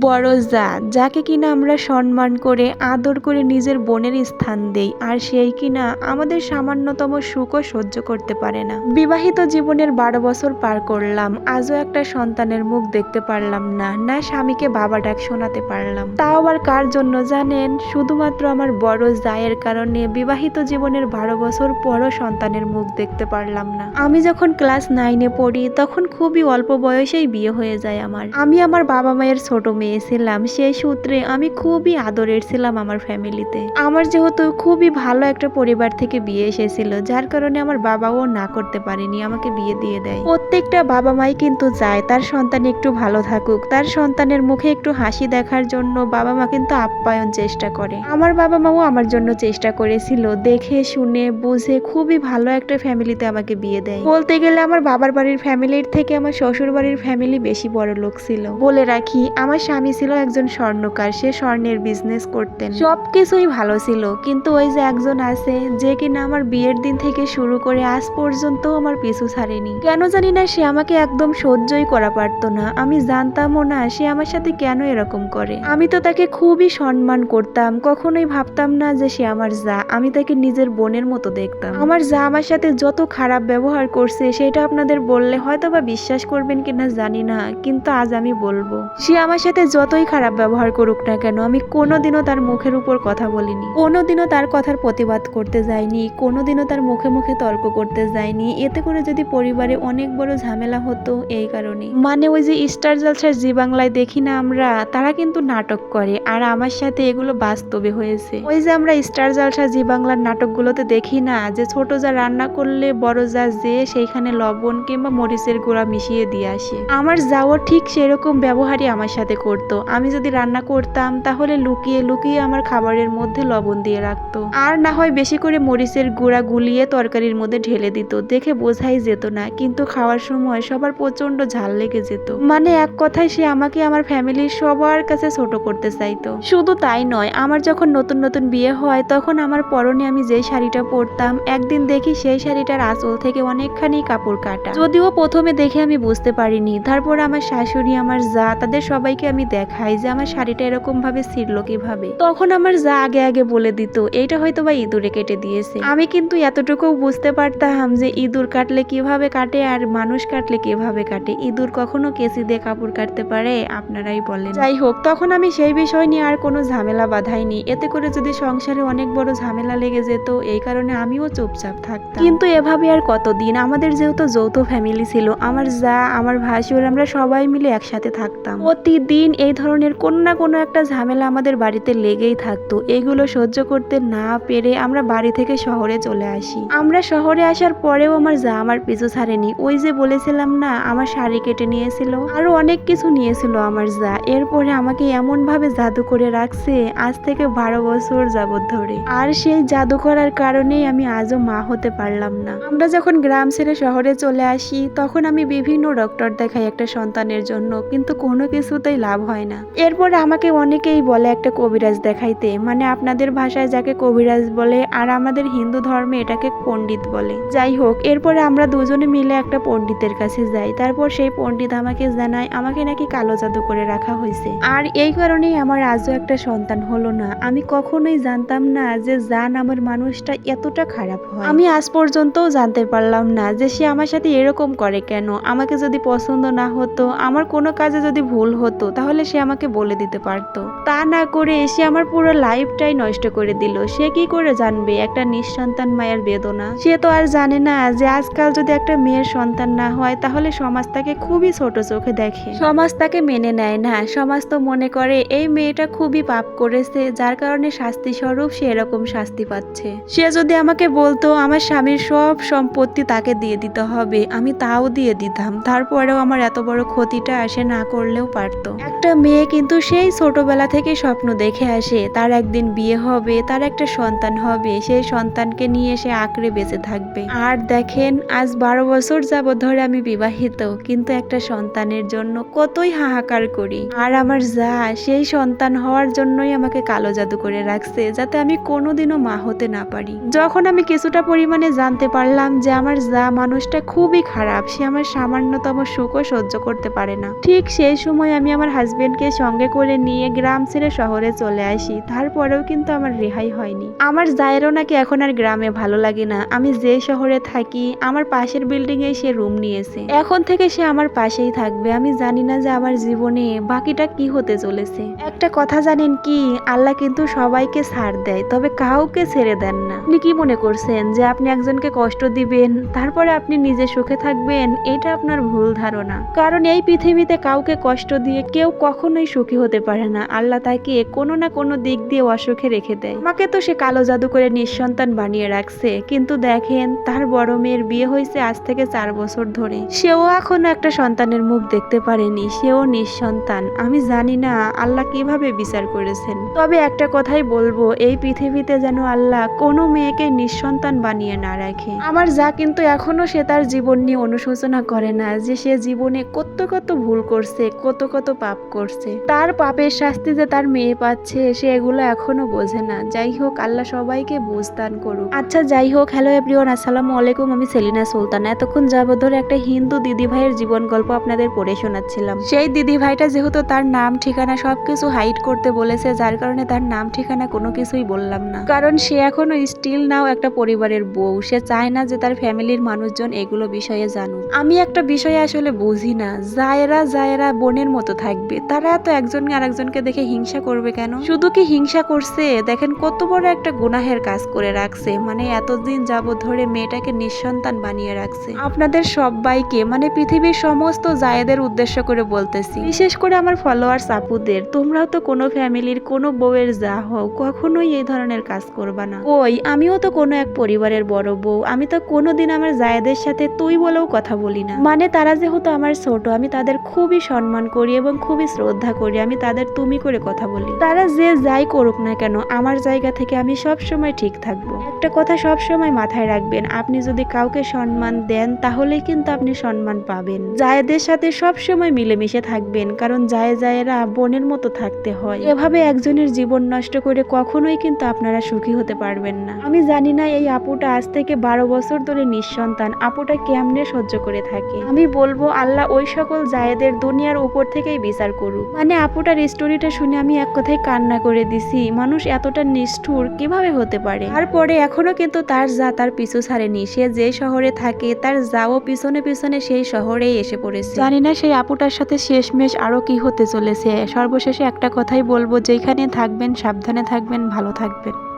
বড় যা যাকে কিনা আমরা সম্মান করে, আদর করে নিজের বোনের স্থান দেই, আর সেই কিনা আমাদের সামান্যতম সুখও সহ্য করতে পারে না। বিবাহিত জীবনের বারো বছর পার করলাম, আজও একটা সন্তানের মুখ দেখতে পারলাম না না স্বামীকে বাবা ডাক শোনাতে পারলাম। তাও আবার কার জন্য জানেন? শুধুমাত্র আমার বড় জায়ের কারণে বিবাহিত জীবনের বারো বছর পরও সন্তানের মুখ দেখতে পারলাম না। আমি যখন ক্লাস নাইনে পড়ি, তখন খুবই অল্প বয়সেই বিয়ে হয়ে যায় আমার। আমি আমার বাবা মায়ের ছোট মেয়ে ছিলাম, সেই সূত্রে আমি খুবই আদরের ছিলাম আমার ফ্যামিলিতে। আমার যেহেতু খুবই ভালো একটা পরিবার থেকে বিয়ে এসেছিল, যার কারণে আমার বাবাও না করতে পারেনি, আমাকে বিয়ে দিয়ে দেয়। প্রত্যেকটা বাবা মাই কিন্তু চায় তার সন্তান একটু ভালো থাকুক, তার সন্তানের মুখে একটু হাসি দেখার জন্য বাবা মা কিন্তু আপ্যায়ন চেষ্টা করে। আমার বাবা মাও আমার জন্য চেষ্টা করেছিল, দেখে, শুনে, বুঝে খুবই ভালো একটা ফ্যামিলিতে আমাকে বিয়ে দেয়। বলতে গেলে আমার বাবার বাড়ির ফ্যামিলির থেকে আমার শ্বশুর বাড়ির ফ্যামিলি বেশি বড় লোক ছিল। বলে রাখি, আমার স্বামী ছিল একজন স্বর্ণকার, সে স্বর্ণের বিজনেস করতেন। সবকিছুই ভালো ছিল, কিন্তু ওই যে একজন আছে, যে কিনা আমার বিয়ের দিন থেকে শুরু করে আজ পর্যন্ত আমার পিছু ছাড়েনি। কেন জানি না সে আমাকে একদম সহ্যই করা পারতো না। আমি জানতামও না সে আমার সাথে কেন এরকম করে। আমি তো তাকে খুবই সম্মান করতাম, কখনোই ভাবতাম না যে সে আমার যা। আমি তাকে নিজের বোনের মতো দেখতাম। আমার যা আমার সাথে যত খারাপ ব্যবহার করছে, সেটা আপনাদের বললে হয়তো বা বিশ্বাস করবেন কিনা জানি না, কিন্তু আজ আমি বলব। সে আমার সাথে যতই খারাপ ব্যবহার করুক না কেন, আমি কোনোদিনও তার মুখের উপর কথা বলিনি। কোনোদিনও তার কথার প্রতিবাদ করতে যাইনি, কোনোদিনও তার মুখে মুখে তর্ক করতে যাইনি। এতে করে যদি পরিবারে অনেক বড় ঝামেলা হতো, এই কারণে। মানে ওই যে স্টার জলসার জি বাংলায় দেখি না আমরা, তারা কিন্তু নাটক করে, আর আমার সাথে এগুলো বাস্তবে হয়েছে। ওই যে আমরা স্টার জলসা জি বাংলার নাটকগুলোতে দেখি না, যে ছোট যা রান্না করলে, বড় যা যে, সেইখানে লবণ কিংবা মরিচের গুঁড়া মিশিয়ে দিয়ে আসে। আমার যাও ঠিক সেরকম ব্যবহারই আমার সাথে করতো। আমি যদি রান্না করতাম, তাহলে লুকিয়ে লুকিয়ে আমার খাবারের মধ্যে লবণ দিয়ে রাখতো। আর না হয় বেশি করে মরিচের গুঁড়া গুলিয়ে তরকারির মধ্যে ঢেলে দিত। দেখে বোঝাই যেত না, কিন্তু খাওয়ার সময় সবার প্রচণ্ড ঝাল লেগে যেত। মানে এক কথায় সে আমাকে আমার ফ্যামিলির সবার কাছে ছোট করতে চাইতো। শুধু তাই নয়, আমার যখন নতুন নতুন বিয়ে হয়, তখন আমার পরনে আমি যেই শাড়িটা পরতাম, একদিন দেখি সেই শাড়িটার আঁচল থেকে অনেকখানি কাপড় কাটা। যদিও প্রথমে দেখে আমি বুঝতে পারিনি, তারপর আমার শাশুড়ি, আমার যা, তাদের সবাইকে আমি দেখাই যে আমার শাড়িটা এরকম ভাবে ছিঁড়লো কীভাবে। তখন আমার যা আগে আগে বলে দিত, এইটা হয়তো বা ইঁদুরে কেটে দিয়েছে। আমি কিন্তু এতটুকু বুঝতে পারতাম যে ইঁদুর কাটলে কীভাবে কাটে আর মানুষ কাটলে কীভাবে কাটে। ইঁদুর কখনো কেসি দিয়ে কাপড় কাটতে পারে, আপনারাই বলেন। যাই হোক, তখন আমি সেই বিষয় নিয়ে আর কোনো ঝামেলা বাধাইনি। এতে করে যদি সংসারে অনেক বড় ঝামেলা লেগে যেত, এই কারণে আমিও চুপচাপ থাকতাম। কিন্তু এভাবে আর কতদিন? আমাদের যেহেতু যৌথ ফ্যামিলি ছিল, আমার যা, আমার ভাসুর আমরা সবাই মিলে একসাথে থাকতাম। প্রতিদিন এই ধরনের কোনো না কোনো একটা ঝামেলা আমাদের বাড়িতে লেগেই থাকতো। এগুলো সহ্য করতে না পেরে আমরা বাড়ি থেকে শহরে চলে আসি। আমরা শহরে আসার পরেও আমার যা আমার পিছু ছাড়েনি। ওই যে বলেছিলাম না, আমার শাড়ি কেটে নিয়েছিল, আরও অনেক কিছু নিয়েছিল আমার যা। এরপরে আমাকে এমন ভাবে জাদু করে রাখছে, আজ থেকে বারো বছর যাবত ধরে। আর সেই জাদু করার কারণেই আমি আজও মা হতে পারলাম না। আমরা যখন গ্রাম ছেড়ে শহরে চলে আসি, তখন আমি বিভিন্ন ডক্টর দেখাই একটা সন্তানের জন্য। কিন্তু কোনো কিছুতেই লাভ হয় না। এরপরে আমাকে অনেকেই বলে একটা কবিরাজ দেখাইতে মানে আপনাদের ভাষায় যাকে কবিরাজ বলে আর আমাদের হিন্দু ধর্মে এটাকে পণ্ডিত বলে। যাই হোক, এরপরে আমরা দুজনে মিলে একটা পণ্ডিতের কাছে যাই। তারপর সেই পণ্ডিত আমাকে জানায়, আমাকে নাকি কালো জাদু করে রাখা হয়েছে আর এই কারণেই আমার আজও একটা সন্তান হলো না। আমি কখনোই জানতাম না যে যা নামের মানুষটা এতটা খারাপ হয়। আমি আজ পর্যন্তও জানতে পারলাম না যে সে আমার সাথে এরকম করে কেন। আমাকে যদি পছন্দ না হতো, আমার কোনো কাজে যদি ভুল হতো তাহলে সে আমাকে বলে দিতে পারতো। তা না করে সে আমার পুরো লাইফটাই নষ্ট করে দিল। সে কি করে জানবে একটা নিঃসন্তান মায়ের বেদনা? সে তো আর জানে না যে আজকাল যদি একটা মেয়ের সন্তান না হয়, তাহলে সমাজ তাকে খুবই ছোট চোখে দেখে। সমাজ তাকে মেনে নেয় না। সমাজ তো মনে করে এই মেয়েটা খুবই পাপ করেছে, যার কারণে শাস্তি স্বরূপ সে এরকম শাস্তি পাচ্ছে। সে যদি আমাকে বলতো, আমার স্বামীর সব সম্পত্তি তাকে দিয়ে দিতে হবে, আমি তাও দিয়ে দিতাম। তারপরেও আমার এত বড় ক্ষতিটা সে না করলেও পারতো। একটা মেয়ে কিন্তু সেই ছোটবেলা থেকে স্বপ্ন দেখে আসে। তার একদিন বিয়ে হবে, তার একটা সন্তান হবে, সেই সন্তানকে নিয়ে সে আঁকড়ে বেঁচে থাকবে। আর দেখেন, আজ বারো বছর যাবৎ ধরে আমি বিবাহিত, কিন্তু একটা সন্তানের জন্য কতই হাহাকার করি। আর আমার যা, সেই সন্তান হওয়ার জন্যই আমাকে কালো জাদু করে রাখছে, যাতে আমি কোনোদিনও মা হতে না পারি। যখন আমি কিছুটা পরিমাণে জানতে পারলাম যে আমার যা মানুষটা খুবই খারাপ, সে আমার সামান্যতম সুখও সহ্য করতে পারে না। ঠিক সেই সময় আমি আমার হাজবেন্ডকে সঙ্গে করে নিয়ে গ্রাম ছেড়ে শহরে চলে আসি। তারপরেও কিন্তু আমার রেহাই হয়নি। আমার জায়েরও নাকি এখন আর গ্রামে ভালো লাগে না। আমি যে শহরে থাকি, আমার পাশের বিল্ডিং এ সে রুম নিয়েছে। এখন থেকে সে আমার পাশেই থাকবে। আমি জানি না যে আমার জীবনে বাকিটা কি হতে চলেছে। একটা কথা জানেন কি, আল্লাহ কিন্তু সবাইকে ছাড় দেয়, তবে কাউকে ছেড়ে দেন না। আপনি কি মনে করছেন যে আপনি একজনকে কষ্ট দিবেন, তারপরে আপনি নিজে সুখে থাকবেন? এটা আপনার ভুল ধারণা। কারণ এই পৃথিবীতে কাউকে কষ্ট দিয়ে কেউ কখনোই সুখী হতে পারে না। আল্লাহ তাকে কোনো না কোনো দিক দিয়ে অসুখে রেখে দেয়। আমাকে তো সে কালো জাদু করে নিঃসন্তান বানিয়ে রাখছে। কিন্তু দেখেন, তার বড় মেয়ের বিয়ে হয়েছে আজ থেকে চার বছর ধরে। সেও এখনও একটা সন্তানের মুখ দেখতে পারেনি। সেও নিঃসন্তান। আমি জানি না আল্লাহ কীভাবে বিচার করেছেন। তবে একটা কথাই বলব, এই পৃথিবীতে যেন আল্লাহ কোনো মেয়েকে নিঃসন্তান বানিয়ে না রাখে। আমার যা কিন্তু এখনও সে তার জীবন নিয়ে অনুশোচনা করে না যে সে জীবনে কত কত ভুল করছে, কত কত পাপ করছে। তার পাপের শাস্তি যে তার মেয়ে পাচ্ছে, সে এগুলো এখনও বোঝে না। যাই হোক, আল্লাহ সবাইকে বুঝদান করুক। আচ্ছা যাই হোক হ্যালো এভরিওয়ান আসসালামু আলাইকুম, আমি সেলিনা সুলতান। এতক্ষণ যাবত ধরে একটা হিন্দু দিদি ভাইয়ের জীবন গল্প আপনাদের পড়ে শোনাচ্ছিলাম। সেই দিদি ভাইটা যেহেতু তার নাম, ঠিকানা সবকিছু হাইড করতে বলেছে, যার কারণে তার নাম, ঠিকানা কোনো কিছুই বললাম না। কারণ সে এখনও স্টিল নাও একটা পরিবারের বউ। সে চায় না যে তার ফ্যামিলির মানুষজন এগুলো বিষয়ে জানুক। আমি একটা বিষয়ে আসলে বুঝি না। জায়রা জায়রা বোনের মতো থাকবে। তারা এত একজন আরেকজনকে দেখে হিংসা করবে কেন? শুধু কি হিংসা করছে? দেখেন কত বড় একটা গুনাহের কাজ করে রাখছে। মানে এতদিন যাবত ধরে মেয়েটাকে নিঃসন্তান বানিয়ে রাখছে। আপনাদের সবাইকে মানে পৃথিবীর সমস্ত জায়েদের উদ্দেশ্য করে বলতেছি। বিশেষ করে আমার ফলোয়ার্স আপুদের। তোমরাও তো কোনো ফ্যামিলির, কোনো বউয়ের যা হও, কখনোই এই ধরনের কাজ করবা না। ওই আমিও তো কোনো এক পরিবারের বড় বউ। আমি তো কোনোদিন আমার জায়েদের সাথে তুই বলেও কথা বলি না। মানে তারা যেহেতু আমার ছোট, আমি তাদের খুবই সম্মান করি এবং খুবই শ্রদ্ধা করি, আমি তাদের তুমি করে কথা বলি। তারা যে যাই করুক না কেন, আমার জায়গা থেকে আমি সব সময় ঠিক থাকব। একটা কথা সব সময় মাথায় রাখবেন, আপনি যদি কাউকে সম্মান দেন, তাহলেই কিন্তু আপনি সম্মান পাবেন। জায়েদের সাথে সব সময় মিলেমিশে থাকবেন, কারণ জায়ে জায়েরা বোনের মতো থাকতে হয়। এভাবে একজনের জীবন নষ্ট করে কখনোই কিন্তু আপনারা সুখী হতে পারবেন না। আমি জানি না এই আপুটা আজ থেকে বারো বছর ধরে নিঃসন্তান, আপুটা কেমনে সহ্য করে থাকে। আমি বলব, আল্লাহ ওই সকল জায়েদের দুনিয়ার উপর থেকেই বিচার করুক। মানে আপুটার স্টোরিটা শুনে আমি এক কথায় কান্না করে দিছি। মানুষ এতটা নিষ্ঠুর কীভাবে হতে পারে? তারপরে এখনও কিন্তু তার যা তার পিছু ছাড়েনি। সে যে শহরে থাকে, তার যাও পিছনে পিছনে সেই শহরেই এসে পড়েছে। জানি না সেই আপুটার সাথে শেষমেশ আরও কি হতে চলেছে। সর্বশেষে একটা কথাই বলব, যেখানে থাকবেন, সাবধানে থাকবেন, ভালো থাকবেন।